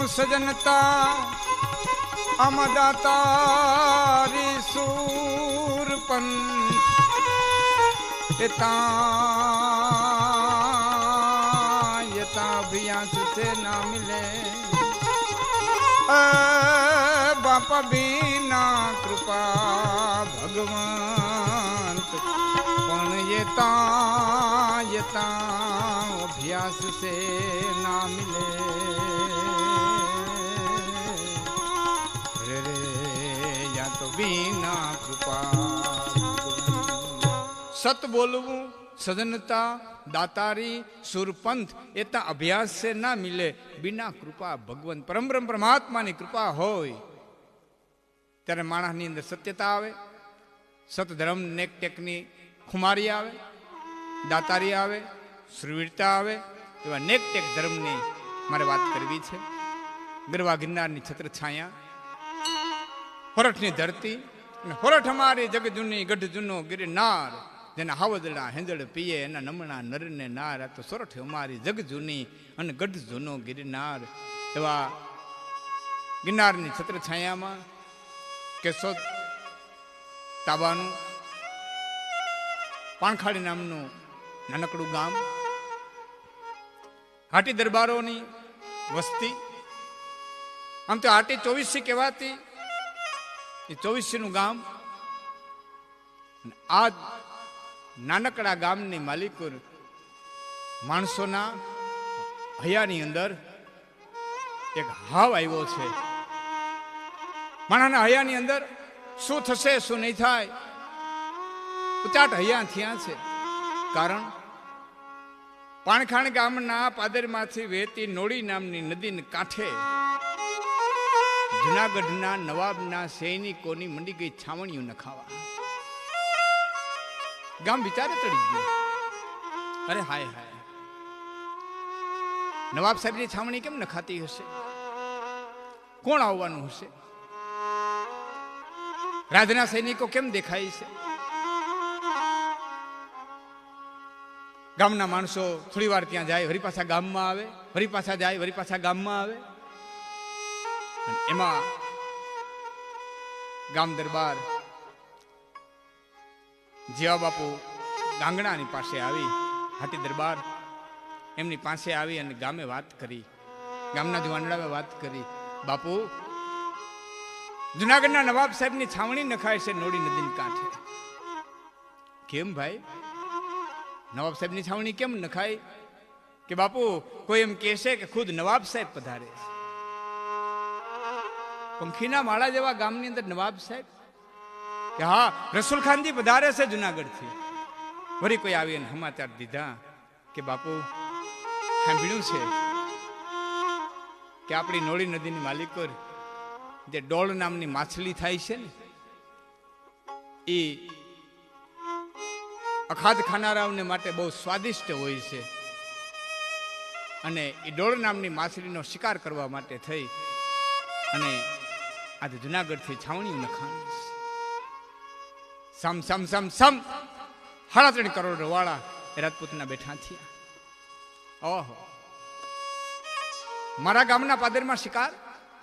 સત બોલવું સજનતા અમદાતારી સુરપન યતા યતા અભ્યાસ સે ના મિલે અ બાપા બીના કૃપા ભગવંત અભ્યાસ સે ના મિલે રે યા તો બીના કૃપા સત બોલવું સજનતા દાતારી સુરપંથ એતા અભ્યાસ સે ના મિલે બિના કૃપા ભગવંત પરમ બ્રહ્મ પરમાત્માની કૃપા હોય ત્યારે માણસની અંદર સત્યતા આવે સતધર્મ નેક ટેકની ખુમારી આવે, દાતારી આવે, સુરવીરતા આવે, એવા નેક ટેક ધર્મની મારે વાત કરવી છે. ગરવા ગિરનારની છત્ર છાયા, હોરઠની ધરતી, અને હોરઠ અમારી જગ જૂની, ગઢ જૂનો ગિરનાર, જેના હાવદડા હેંદળ પીએ, એના નમણા નરને નાર તો સોરઠ અમારી જગ જૂની અને ગઢ જૂનો ગિરનાર. એવા ગિરનારની છત્ર છાયામાં કેશોદ તાબાનું પાણખાડી નામનું નાનકડું ગામ. હાટી દરબારોની વસ્તી. આમ તો હાટી ચોવીસી કહેવાતી. એ ચોવીસીનું ગામ. આ નાનકડા ગામની માલિકુર માણસોના હૈયાની અંદર એક હાવ આવ્યો છે. માણસના હૈયાની અંદર શું થશે, શું નહીં થાય ઉચાટ હૈયા થયા છે. કારણ પાણખાણ ગામના પાદરમાંથી વહેતી નોળી નામની નદીને કાંઠે જુનાગઢના નવાબના સૈનિકોની મંડી ગઈ છાવણીઓ નખાવા. ગામ વિચારે ચડી ગયું. અરે હાય હાય. નવાબ સાહેબની છાવણી કેમ નખાતી હશે? કોણ આવવાનું હશે? રાજના સૈનિકો કેમ દેખાય છે? ગામના માણસો થોડી વાર ત્યાં જાય, વળી પાછા ગામમાં આવે, વળી પાછા જાય, વળી પાછા ગામમાં આવે. એમાં ગામ દરબાર જીવા બાપુ ગાંગણાની પાસે આવી, હાટી દરબાર એમની પાસે આવી અને ગામે વાત કરી. ગામના જુવાનડાવે વાત કરી, બાપુ, જુનાગઢના નવાબ સાહેબની છાવણી નખાય છે નોડી નદીની કાંઠે. કેમ ભાઈ? નવાબ સાહેબની છાવણી કેમ નખાય કે બાપુ, કોઈ એમ કહેશે કે ખુદ નવાબ સાહેબ પધારે છે. પંખીના માળા જેવા ગામની અંદર નવાબ સાહેબ? કે હા, રસુલ ખાનજી પધારે છે જુનાગઢથી. વળી કોઈ આવી અને સમાચાર દીધા કે બાપુ, સાંભળ્યું છે કે આપણી નોળી નદીની માલિકો જે ડોળ નામની માછલી થાય છે ને એ અખાદ ખાનારાઓને માટે બહુ સ્વાદિષ્ટ હોય છે. અને એ ડોળ નામની માછલીનો શિકાર કરવા માટે થઈ. અને આજે જુનાગઢથી છાવણી નખાણી છે. સમ સમ સમ સમ. સાડા ત્રણ કરોડ વાળા રાજપૂતના બેઠા થયા. ઓહો. મારા ગામના પાદરમાં શિકાર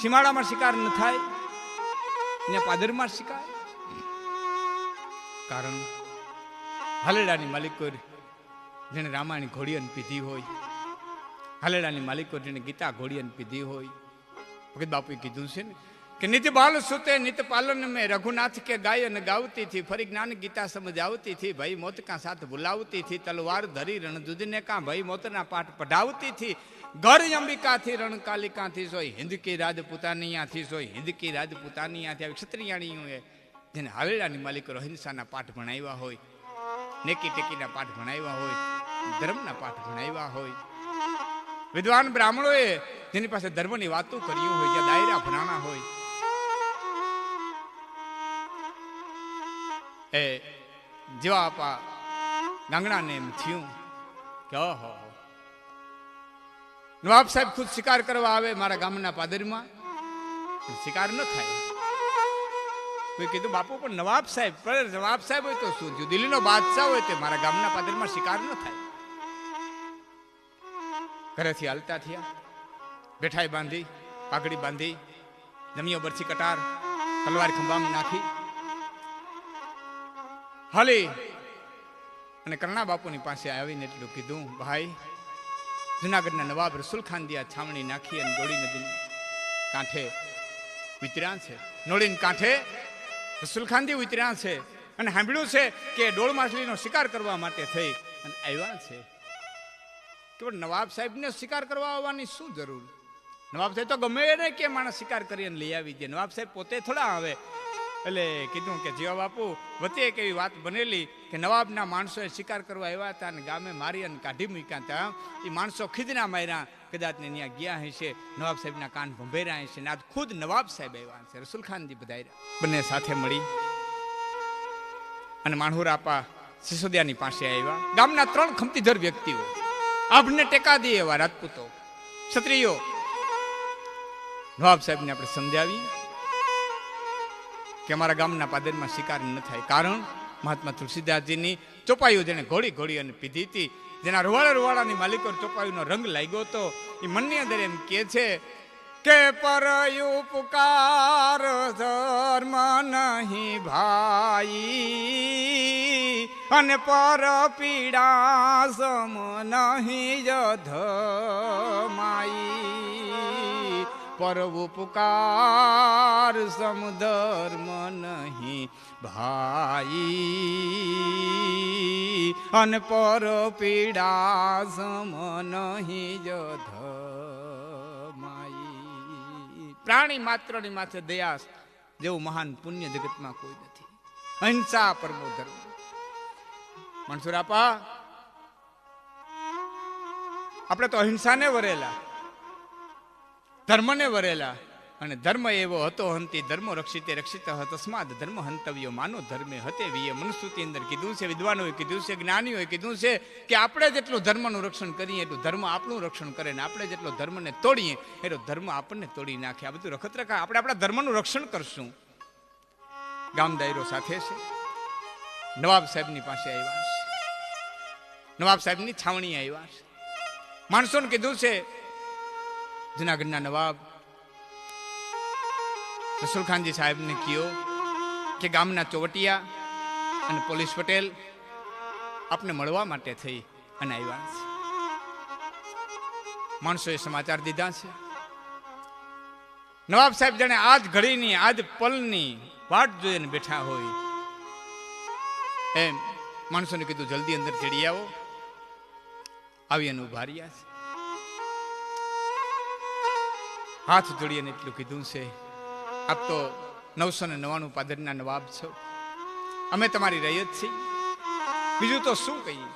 સીમાડામાં શિકાર ન થાય. ને પાદરમાં શિકાર. કારણ હાલેડાની માલિકોર જેને રામાયણ ઘોડિયન પીધી હોય. હાલેડાની માલિકોર જેને ગીતા ઘોડિયન પીધી હોય. ભગત બાપુએ કીધું છે ને કે નિત બાલ સુતે, નિત પાલન મેં રઘુનાથ કે ગાયન ગાવતી થી, ફરી જ્ઞાન ગીતા સમજાવતી થી, ભાઈ મોત કા સાથ ભુલાવતી થી, તલવાર ધરી રણ દૂધને કા, ભાઈ મોતના પાઠ પઢાવતી થી, ઘર અંબિકા થી રણ કાલિકા થી સોય હિન્દ કી રાજપૂતાનિયા થી સોય હિન્દ કી રાજપૂતાનિયા થી આવી ક્ષત્રિયાણીઓએ, જેને હાવેડાની માલિક અહિંસાના પાઠ ભણાવ્યા હોય. નેકી ટેકીના પાઠ ભણાવ્યા હોય, ધર્મના પાઠ ભણાવ્યા હોય. વિદ્વાન બ્રાહ્મણોએ જેની પાસે ધર્મની વાતો કરી હોય, જ્યાં દાયરા ભણાણા હોય, એ જેવા આપા ગાંગણાને એમ થયું કે, ઓહો. નવાબ સાહેબ ખુદ શિકાર કરવા આવે મારા ગામના પાદરમાં શિકાર ન થાય. કીધું, બાપુ, પણ નવાબ સાહેબ, પણ નવાબ સાહેબ હોય તો શું થયું? દિલ્હીનો બાદશાહ હોય તે મારા ગામના પાદરમાં શિકાર ન થાય. ઘરેથી હાલતા થયા. બેઠાઈ બાંધી, પાઘડી બાંધી, જમીઓ બરછી કટાર, તલવાર ખંભામાં નાખી. હાલી. અને કરણા બાપુની પાસે આવીને એટલું કીધું, ભાઈ, જુનાગઢના નવાબ રસુલ ખાનદિયા છાવણી નાખી અને દોડી નદી કાંઠે વિતર્યા છે. નોળીને કાંઠે રસુલ ઉતર્યા છે અને સાંભળ્યું છે કે ડોળ માછલીનો શિકાર કરવા માટે થઈ. અને આવ્યા છે. કે નવાબ સાહેબને શિકાર કરવા આવવાની શું જરૂર? નવાબ સાહેબ તો ગમે એને કે માણસ શિકાર કરીને લઈ આવી દે નવાબ સાહેબ પોતે થોડા આવે. એટલે કીધું કે જીવા બાપુ વચ્ચે એક એવી વાત બનેલી કે નવાબના માણસોએ શિકાર કરવા આવ્યા હતા અને ગામે મારી અને કાઢી મૂક્યા હતા. એ માણસો ખીદના માર્યા, કદાચ ને ત્યાં ગયા હશે, નવાબ સાહેબના કાન ભંભેર્યા હશે ને આજ ખુદ નવાબ સાહેબ આવ્યા છે રસુલ ખાનજી બધાયરા બંને સાથે મળી અને માણહુરાપા સિસોદિયાની પાસે આવ્યા. ગામના ત્રણ ખમતીધર વ્યક્તિઓ. આભને ટેકા દે એવા રાજપૂતો. ક્ષત્રિયો. નવાબ સાહેબને આપણે સમજાવી. કે અમારા ગામના પાદરમાં શિકાર ન થાય. કારણ મહાત્મા તુલસીદાસજીની ચોપાયું જેને ઘોડી ઘોડી અને પીધી હતી. જેના રૂવાળા રૂવાળાની માલિકો ચોપાયુનો રંગ લાગ્યો હતો. એ મનની અંદર એમ કે છે કે પર ઉપકાર ધર્મ નહીં ભાઈ અને પર પીડા સમ નહીં જધમાઈ પર ઉપકાર સમધર્મ નહીં. ભાઈ, અને પર પીડા સમ નહીં જધ પ્રાણી માત્રની માથે દયા જેવું મહાન પુણ્ય જગતમાં કોઈ નથી. અહિંસા પરમો ધર્મ. મનસુરાપા આપણે તો અહિંસાને વરેલા. ધર્મને વરેલા. અને ધર્મ એવો હતો હંતી ધર્મ રક્ષિતે રક્ષિત તસ્માદ ધર્મ હંતવ્યો માનો ધર્મે હતે વિયે. મનુસ્તુતિ અંદર કીધું છે, વિદ્વાનોએ કીધું છે, જ્ઞાનીઓએ કીધું છે કે આપણે જેટલું ધર્મનું રક્ષણ કરીએ, એટલું ધર્મ આપણું રક્ષણ કરે ને આપણે જેટલો ધર્મને તોડીએ એટલો ધર્મ આપણને તોડી નાખે. આ બધું રખત રખા આપણે આપણા ધર્મનું રક્ષણ કરશું. ગામ દાયરો સાથે છે. નવાબ સાહેબની પાસે આવ્યા છે. નવાબ સાહેબની છાવણી આવ્યા છે. માણસોને કીધું છે જુનાગઢના નવાબ રસુલખાનજી સાહેબને કયો કે ગામના ચોવટિયા અને પોલીસ પટેલ આપને મળવા માટે થઈ અને આવ્યા છે. માણસોએ સમાચાર દીધા છે. નવાબ સાહેબ જાણે આજ ઘડીની, આજ પલની વાટ જોઈને બેઠા હોય. એમ માણસોને કીધું, જલ્દી અંદર ચડી આવો. આવી અને ઊભા રહ્યા છે. હાથ જોડીને એટલું કીધું છે આપ તો નવસો ને નવાણું પાદરના નવાબ છો. અમે તમારી રહી છીએ. બીજું તો શું કહીએ?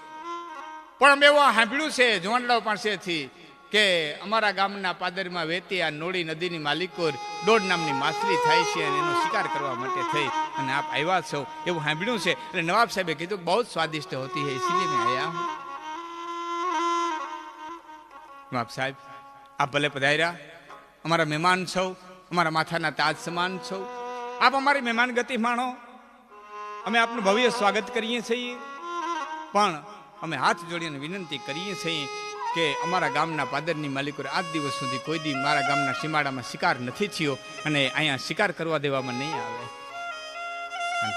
પણ અમે એવું સાંભળ્યું છે જોવાનલાવ પાસેથી, કે અમારા ગામના પાદરમાં વહેતી આ નોળી નદીની માલિકોર દોઢ નામની માછલી થાય છે અને એનો શિકાર કરવા માટે થઈ અને આપ આવ્યા છો. એવું સાંભળ્યું છે. એટલે નવાબ સાહેબે કીધું બહુ જ સ્વાદિષ્ટ હોતી હૈ ઇસીલિયે મેં આયા નવાબ સાહેબ, આપ ભલે પધાર્યા. અમારા મહેમાન છો, અમારા માથાના તાજ સમાન છો. આપ અમારી મહેમાન ગતિ માણો. અમે આપનું ભવ્ય સ્વાગત કરીએ છીએ. પણ અમે હાથ જોડીને વિનંતી કરીએ છીએ કે અમારા ગામના પાદરની માલિકો આજ દિવસ સુધી કોઈ દી મારા ગામના સીમાડામાં શિકાર નથી થયો અને અહીંયા શિકાર કરવા દેવામાં નહીં આવે.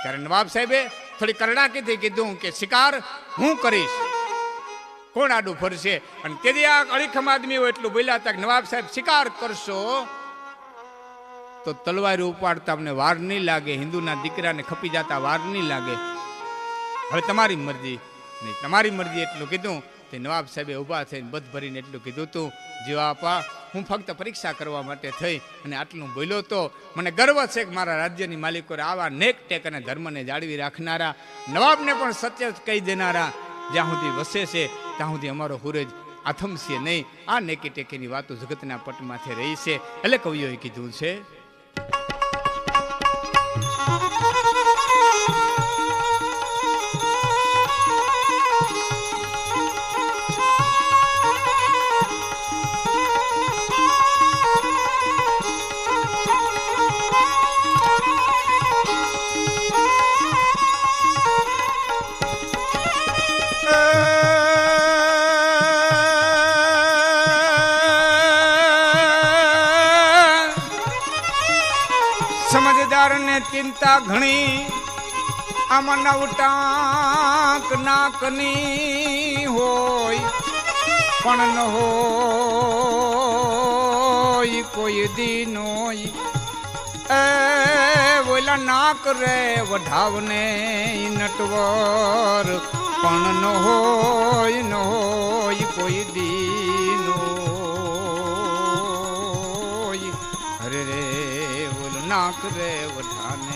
ત્યારે નવાબ સાહેબે થોડી કરડાકીથી કીધું કે શિકાર હું કરીશ. કોણ આડું ફરશે? અને તેથી આ અડીખમ આદમીઓ એટલું બોલ્યા હતા કે નવાબ સાહેબ, શિકાર કરશો તો તલવાર ઉપાડતા અમને વાર નહીં લાગે, હિન્દુના દીકરાને ખપી જતા વાર નહીં લાગે. હવે તમારી મરજી. નહીં, તમારી મરજી એટલું કીધું. તે નવાબ સાહેબે ઊભા થઈને બધ ભરીને એટલું કીધું તું જીવા આપા, હું ફક્ત પરીક્ષા કરવા માટે થઈ અને આટલું બોલ્યો તો મને ગર્વ છે કે મારા રાજ્યની માલિકોએ આવા નેક ટેક અને ધર્મને જાળવી રાખનારા, નવાબને પણ સત્ય કહી દેનારા જ્યાં સુધી વસે છે, ત્યાં સુધી અમારો હુરજ આથમશે નહીં. આ નેકી ટેકીની વાતો જગતના પટમાંથી રહી છે. એટલે કવિઓએ કીધું છે વડારને ચિંતા ઘણી. આમાં નવટાંક નાકની હોય, પણ ન હોય કોઈ દીનોય. એ ઓલા નાક રે વઢાવને નટવર, પણ ન હોય ન હોય કોઈ દીનો હરે રે ઓલ નાક રે વઢાને